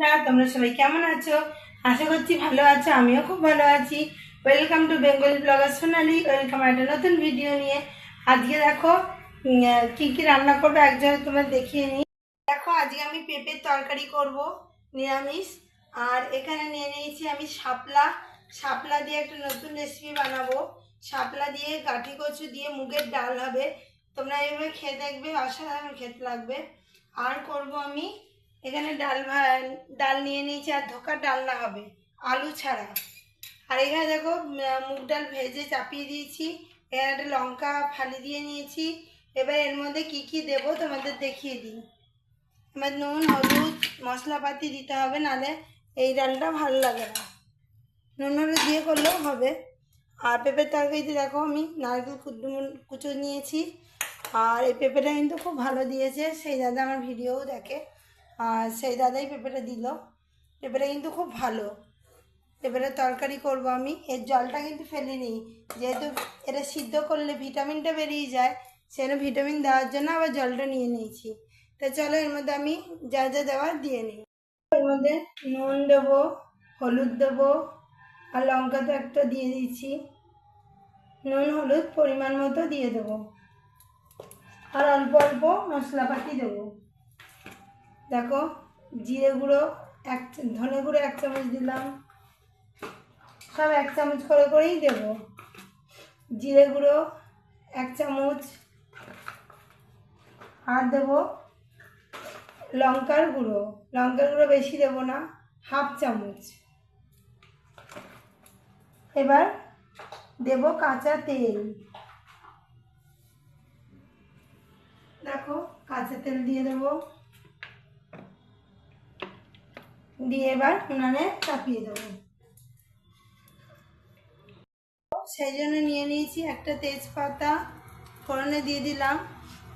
বন্ধুরা, তোমরা সবাই কেমন আছো? আশা করছি ভালো আছো, আমিও খুব ভালো আছি। Welcome to Bengali blogger Sonali welcome একটা নতুন ভিডিও নিয়ে। আজকে দেখো কি কি রান্না করব একজন তোমার দেখিয়ে নিই। দেখো, আজকে আমি পেঁপের তরকারি করব, নিরামিষ। আর এখানে নিয়ে নিয়েছি আমি শাপলা। শাপলা দিয়ে একটা নতুন রেসিপি বানাবো। শাপলা দিয়ে কাঠি কচু দিয়ে মুগের ডাল হবে। তোমরা এইভাবে খেয়ে দেখবে, অসাধারণ খেতে লাগবে। আর করব আমি এখানে ডাল ডাল নিয়ে নিয়েছি আর ধোকার ডালনা হবে, আলু ছাড়া। আর এখানে দেখো মুগ ডাল ভেজে চাপিয়ে দিয়েছি এখানে একটা লঙ্কা ফালি দিয়ে নিয়েছি। এবার এর মধ্যে কি কি দেব তোমাদের দেখিয়ে দিই। এবার নুন, হলুদ, মশলাপাতি দিতে হবে নালে এই ডালটা ভালো লাগে না। নুন, হলুদ দিয়ে করলেও হবে। আর পেঁপের তরকারিতে দেখো, আমি নারকেল কুচু নিয়েছি। আর এই পেঁপেটা কিন্তু খুব ভালো দিয়েছে, সেই দাদা আমার ভিডিওও দেখে। সেই দাদাই পেঁপেটা দিল। পেঁপেটা কিন্তু খুব ভালো। পেঁপেটার তরকারি করব আমি। এর জলটা কিন্তু ফেলিনি। যেহেতু এটা সিদ্ধ করলে ভিটামিনটা বেরিয়ে যায়, সেজন্য ভিটামিন দেওয়ার জন্য আবার জলটা নিয়ে নিয়েছি। তো চলো এর মধ্যে আমি যা যা দেওয়ার দিয়ে নিই। এর মধ্যে নুন দেবো, হলুদ দেবো আর লঙ্কা তো একটা দিয়ে দিয়েছি। নুন, হলুদ পরিমাণ মতো দিয়ে দেবো। আর অল্প অল্প মশলাপাতি দেবো। দেখো, জিরে গুঁড়ো, এক ধনে গুঁড়ো এক চামচ দিলাম। সব এক চামচ করে করেই দেবো। জিরে গুঁড়ো এক চামচ। আর দেবো লঙ্কার গুঁড়ো। লঙ্কার গুঁড়ো বেশি দেবো না, হাফ চামচ। এবার দেব কাঁচা তেল। দেখো, কাঁচা তেল দিয়ে দেবো। দিয়ে এবার উনানে চাপিয়ে দেবো। সেই জন্য নিয়ে নিয়েছি একটা তেজপাতা, ফোড়নে দিয়ে দিলাম,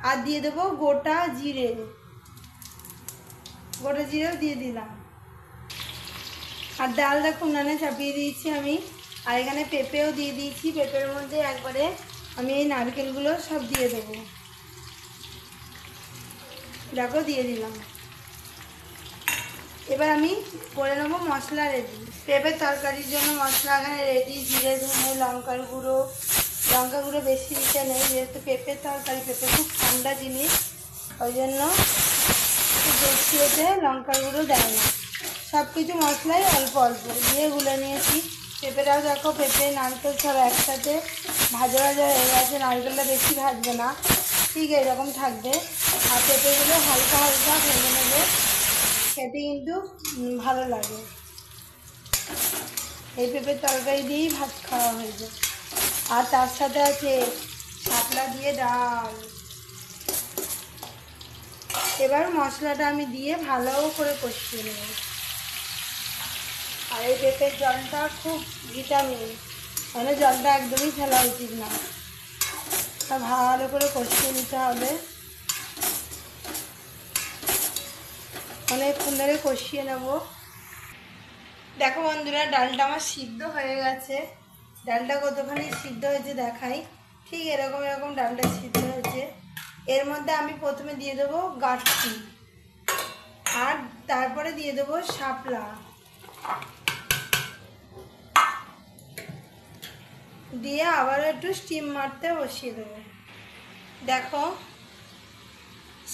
আর দিয়ে দেবো গোটা জিরে। গোটা জিরেও দিয়ে দিলাম। আর ডাল দেখো উনানে চাপিয়ে দিয়েছি আমি, আর এখানে পেঁপেও দিয়ে দিয়েছি। পেঁপের মধ্যে একবারে আমি এই নারকেলগুলো সব দিয়ে দেবো। দেখো, দিয়ে দিলাম। এবার আমি করে নেব মশলা রেডি পেঁপের তরকারির জন্য মশলা এখানে রেডি জিরে, ধনে, লঙ্কার গুঁড়ো। লঙ্কা গুঁড়ো বেশি দিতে নেই, যেহেতু পেঁপের তরকারি, পেঁপে খুব ঠান্ডা জিনিস। ওই জন্য বেশি হতে লঙ্কার গুঁড়ো দেয় না। সব কিছু মশলাই অল্প অল্প। দিয়ে গুলে নিয়েছি। পেঁপেটাও দেখো, পেঁপে, নারকেল সব একসাথে ভাজা ভাজা হয়ে গেছে। নারকেলটা বেশি ভাজবে না। ঠিক এরকম থাকবে। আর পেঁপেগুলো হালকা হালকা ভেজে নেবে। খেতে কিন্তু ভালো লাগে। এই পেঁপের তরকারি দিয়েই ভাত খাওয়া হয়ে যায় আর তার সাথে আছে শাপলা দিয়ে ডাল। এবার মশলাটা আমি দিয়ে ভালো করে কষিয়ে নেব। আর এই পেঁপের জলটা খুব ভিটামিন মানে জলটা একদমই ফেলা উচিত না। ভালো করে কষিয়ে নিতে হবে। অনেকক্ষণ ধরে কষিয়ে নেব। দেখো বন্ধুরা, ডালটা আমার সিদ্ধ হয়ে গেছে। ডালটা কতখানি সিদ্ধ হয়েছে দেখাই। ঠিক এরকম এরকম ডালটা সিদ্ধ হয়েছে। এর মধ্যে আমি প্রথমে দিয়ে দেবো গাঠি আর তারপরে দিয়ে দেবো শাপলা। দিয়ে আবার একটু স্টিম মারতে বসিয়ে দেবো। দেখো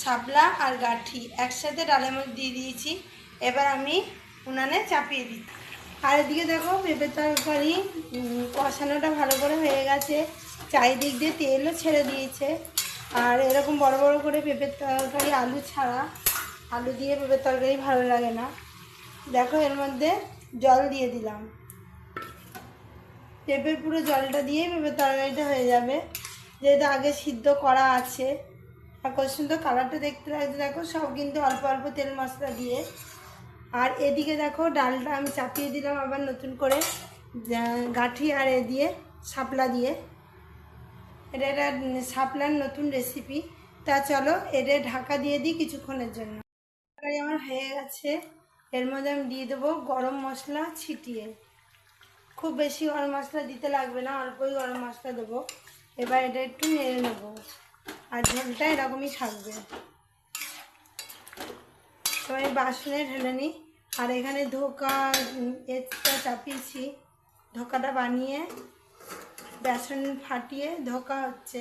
শাপলা আর গাঠি একসাথে ডালের মধ্যে দিয়ে দিয়েছি। এবার আমি উনানে চাপিয়ে দিই। আর এদিকে দেখো পেঁপের তরকারি কষানোটা ভালো করে হয়ে গেছে। চারিদিক দিয়ে তেলও ছেড়ে দিয়েছে। আর এরকম বড় বড় করে পেঁপের তরকারি, আলু ছাড়া আলু দিয়ে পেঁপের তরকারি ভালো লাগে না। দেখো এর মধ্যে জল দিয়ে দিলাম। পেঁপের পুরো জলটা দিয়ে পেঁপের তরকারিটা হয়ে যাবে। যেহেতু আগে সিদ্ধ করা আছে আর কত সুন্দর কালারটা দেখতে লাগছে, দেখো, সব কিন্তু অল্প অল্প তেল মশলা দিয়ে। আর এদিকে দেখো, ডালটা আমি চাপিয়ে দিলাম আবার নতুন করে গাঁঠি আর এ দিয়ে, শাপলা দিয়ে। এটা একটা শাপলার নতুন রেসিপি তা চলো, এটা ঢাকা দিয়ে দিই কিছুক্ষণের জন্য। আমার হয়ে গেছে। এর মধ্যে আমি দিয়ে দেবো গরম মশলা ছিটিয়ে। খুব বেশি গরম মশলা দিতে লাগবে না, অল্পই গরম মশলা দেবো। এবার এটা একটু নেড়ে নেব। আর ঝোলটা এরকমই থাকবে। তো আমি বাসনে ঢেলে নিই। আর এখানে ধোকা এটা চাপিয়েছি। ধোকাটা বানিয়ে বেসন ফাটিয়ে ধোকা হচ্ছে।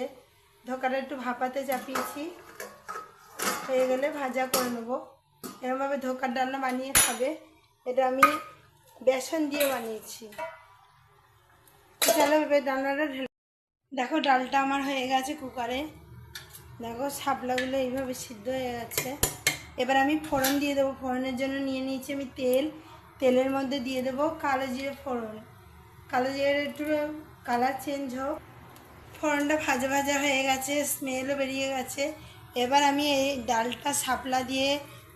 ধোকাটা একটু ভাপাতে চাপিয়েছি। হয়ে গেলে ভাজা করে নেব। এরমভাবে ধোকার ডালনা বানিয়ে খাবে। এটা আমি বেসন দিয়ে বানিয়েছি। তো চলো এবার ডালনাটা ঢেলে দেখো, ডালটা আমার হয়ে গেছে কুকারে। দেখো শাপলাগুলো এইভাবে সিদ্ধ হয়ে গেছে। এবার আমি ফোড়ন দিয়ে দেবো। ফোড়নের জন্য নিয়ে নিয়েছি আমি তেল। তেলের মধ্যে দিয়ে দেবো কালো জিরে ফোড়ন। কালো জিরে একটু কালার চেঞ্জ হোক। ফোড়নটা ভাজা ভাজা হয়ে গেছে, স্মেলও বেরিয়ে গেছে। এবার আমি এই ডালটা শাপলা দিয়ে,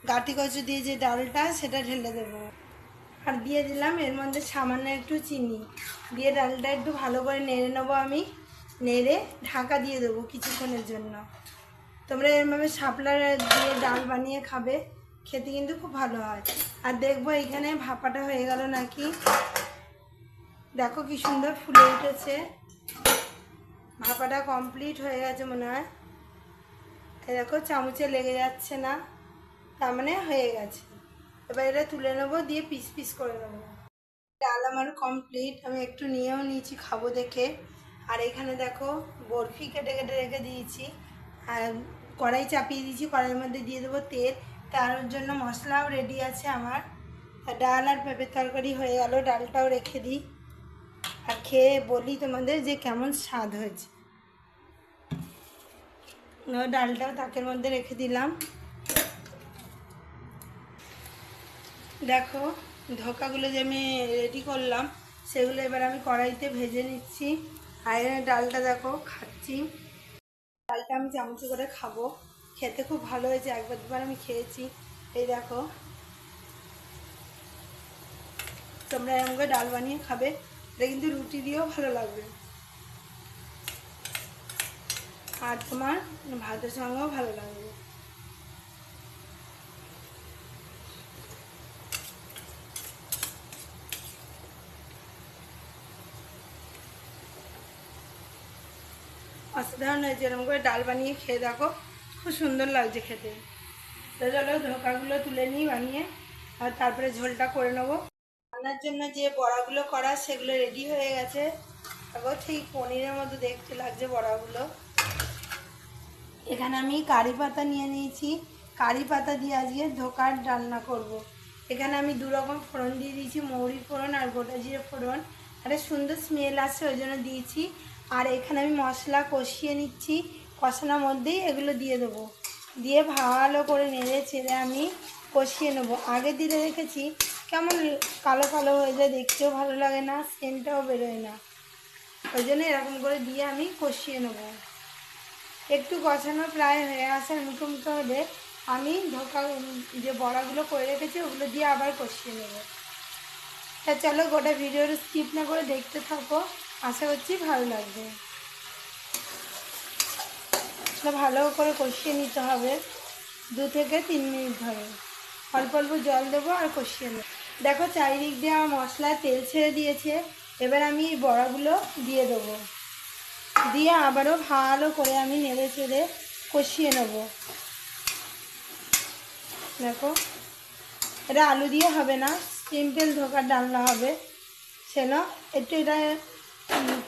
গাটি কচু দিয়ে যে ডালটা, সেটা ঢেলে দেবো। আর দিয়ে দিলাম এর মধ্যে সামান্য একটু চিনি। দিয়ে ডালটা একটু ভালো করে নেড়ে নেব আমি। নেড়ে ঢাকা দিয়ে দেবো কিছুক্ষণের জন্য। তোমরা এরভাবে শাপলা দিয়ে ডাল বানিয়ে খাবে, খেতে কিন্তু খুব ভালো হয়। আর দেখব এখানে ভাপাটা হয়ে গেল নাকি। দেখো কি সুন্দর ফুলে উঠেছে। ভাপাটা কমপ্লিট হয়ে গেছে মনে হয়। দেখো চামচে লেগে যাচ্ছে না, তার মানে হয়ে গেছে। এবার এটা তুলে নেব, দিয়ে পিস পিস করে নেব। ডাল আমার কমপ্লিট, আমি একটু নিয়েও নিয়েছি খাব দেখে। আর এখানে দেখো বরফি কেটে কেটে রেখে দিয়েছি। আর কড়াই চাপিয়ে দিয়েছি, কড়াইয়ের মধ্যে দিয়ে দেবো তেল। তার জন্য মশলাও রেডি আছে আমার। ডাল আর পেঁপের তরকারি হয়ে গেল, ডালটাও রেখে দিই। আর খেয়ে বলি তোমাদের যে কেমন স্বাদ হয়েছে। ডালটাও তাকের মধ্যে রেখে দিলাম। দেখো, ধোকাগুলো যে আমি রেডি করলাম, সেগুলো এবার আমি কড়াইতে ভেজে নিচ্ছি। আর ডালটা দেখো, খাচ্ছি। ডালটা আমি চামচে করে খাব। খেতে খুব ভালো হয়েছে, একবার দুবার আমি খেয়েছি। এই দেখো। তোমরা এরকম করে ডাল বানিয়ে খাবে, এটা কিন্তু রুটি দিয়েও ভালো লাগবে। আর তোমার ভাতের সঙ্গেও ভালো লাগবে। অসাধারণ হয়েছে। এরকম করে ডাল বানিয়ে খেয়ে দেখো, খুব সুন্দর লাগছে খেতে। তো চলো ধোকাগুলো তুলে নিই বানিয়ে, আর তারপরে ঝোলটা করে নেব। রান্নার জন্য যে বড়াগুলো করা, সেগুলো রেডি হয়ে গেছে। দেখো ঠিক পনিরের মতো দেখতে লাগছে বড়াগুলো। এখানে আমি কারি পাতা নিয়ে নিয়েছি। কারি পাতা দিয়ে আজকে ধোকার রান্না করব। এখানে আমি দু রকম ফোড়ন দিয়ে দিয়েছি, মৌরি ফোড়ন আর গোটা জিরে ফোড়ন। একটা সুন্দর স্মেল আসছে, ওই জন্য দিয়েছি। আর এখানে আমি মশলা কষিয়ে নিচ্ছি। কষানোর মধ্যেই এগুলো দিয়ে দেবো। দিয়ে ভালো করে নেড়ে ছেড়ে আমি কষিয়ে নেব। আগে দিলে রেখেছি, কেমন কালো কালো হয়ে যায় দেখতেও ভালো লাগে না সেন্টটাও বেরোয় না। ওই জন্য এরকম করে দিয়ে আমি কষিয়ে নেব। একটু কষানো প্রায় হয়ে আসার মুখো মুখো হলে আমি ধোকা যে বড়াগুলো করে রেখেছি, ওগুলো দিয়ে আবার কষিয়ে নেব। তা চলো, গোটা ভিডিওর স্কিপ না করে দেখতে থাকো। আশা করছি ভালো লাগবে। ভালো করে কষিয়ে নিতে হবে দু থেকে তিন মিনিট ধরে। অল্প অল্প জল দেবো আর কষিয়ে নেব। দেখো চারিদিক দিয়ে আমার মশলা তেল ছেড়ে দিয়েছে। এবার আমি এই বড়াগুলো দিয়ে দেবো। দিয়ে আবারও ভালো করে আমি নেড়ে চেড়ে কষিয়ে নেব। দেখো, এটা আলু দিয়ে হবে না, সিম্পল ধোকার ডালনা হবে। সেন একটু এটা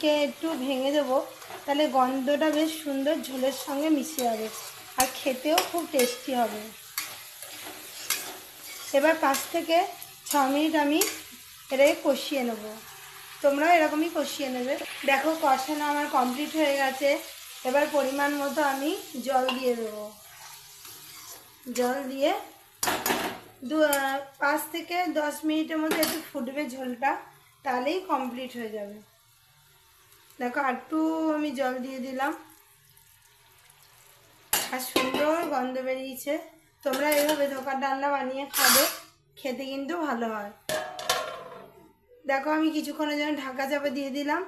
কে একটু ভেঙে দেবো, তাহলে গন্ধটা বেশ সুন্দর ঝোলের সঙ্গে মিশে যাবে আর খেতেও খুব টেস্টি হবে। এবার পাঁচ থেকে ছ মিনিট আমি এটাকে কষিয়ে নেব। তোমরাও এরকমই কষিয়ে নেবে। দেখো কষানো আমার কমপ্লিট হয়ে গেছে। এবার পরিমাণ মতো আমি জল দিয়ে দেবো। জল দিয়ে দু পাঁচ থেকে দশ মিনিটের মধ্যে একটু ফুটবে ঝোলটা, তাহলেই কমপ্লিট হয়ে যাবে। দেখো একটু আমি জল দিয়ে দিলাম। আর সুন্দর গন্ধ বেরিয়েছে। তোমরা এভাবে ধোকার ডালনা বানিয়ে খাবে, খেতে কিন্তু ভালো হয়। দেখো, আমি কিছুক্ষণের জন্য ঢাকা চাপা দিয়ে দিলাম।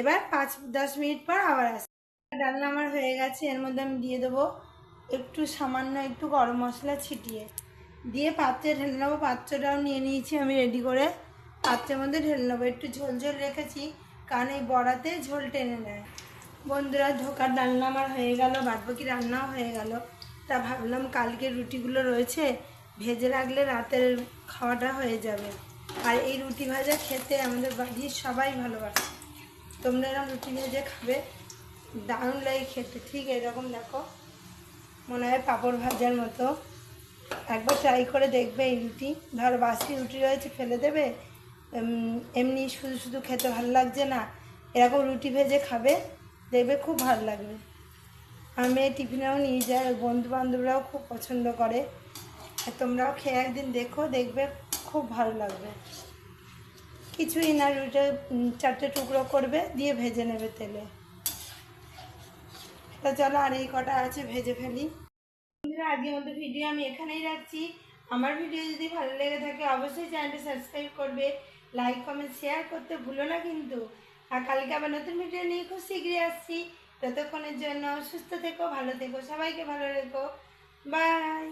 এবার পাঁচ, দশ মিনিট পর আবার আসি ডালনা আমার হয়ে গেছে, এর মধ্যে আমি দিয়ে দেবো একটু সামান্য একটু গরম মশলা ছিটিয়ে। দিয়ে পাত্রে ঢেলে নেব, পাত্রটাও নিয়ে নিয়েছি আমি রেডি করে। পাত্রের মধ্যে ঢেলে নেব, একটু ঝোল ঝোল রেখেছি। এই বড়াতে ঝোল টেনে নেয়। বন্ধুরা, ধোকার ডালনা আমার হয়ে গেল, বাদবাকি রান্নাও হয়ে গেল। তা ভাবলাম কালকে রুটিগুলো রয়েছে, ভেজে রাখলে রাতের খাওয়াটা হয়ে যাবে। আর এই রুটি ভাজা খেতে আমাদের বাড়ির সবাই ভালোবাসে। তোমরা এরকম রুটি ভেজে খাবে? দারুণ লাগে খেতে। ঠিক এরকম দেখো। মনে হয় পাঁপড় ভাজার মতো। একবার ট্রাই করে দেখবে এই রুটি। ধর বাসি রুটি রয়েছে, ফেলে দেবে? এমনি শুধু শুধু খেতে ভালো লাগছে না, এরকম রুটি ভেজে খাবে, দেখবে খুব ভালো লাগবে। আমি এই টিফিনেও নিয়ে যাই বন্ধু বান্ধবরাও খুব পছন্দ করে। আর তোমরাও খেয়ে একদিন দেখো, দেখবে খুব ভালো লাগবে। কিছুই না রুটি চারটে টুকরো করবে, দিয়ে ভেজে নেবে তেলে। তো চলো, আর এই কটা আছে, ভেজে ফেলি। বন্ধুরা, আজকের মতো ভিডিও আমি এখানেই রাখছি। আমার ভিডিও যদি ভালো লেগে থাকে, অবশ্যই চ্যানেলটা সাবস্ক্রাইব করবে। লাইক কমেন্ট শেয়ার করতে ভুলো না কিন্তু। আর কালকে আবার নতুন ভিডিও নিয়ে খুব শীঘ্রই আসছি। ততক্ষণের জন্য সুস্থ থেকো, ভালো থেকো, সবাইকে ভালো রেখো। বাই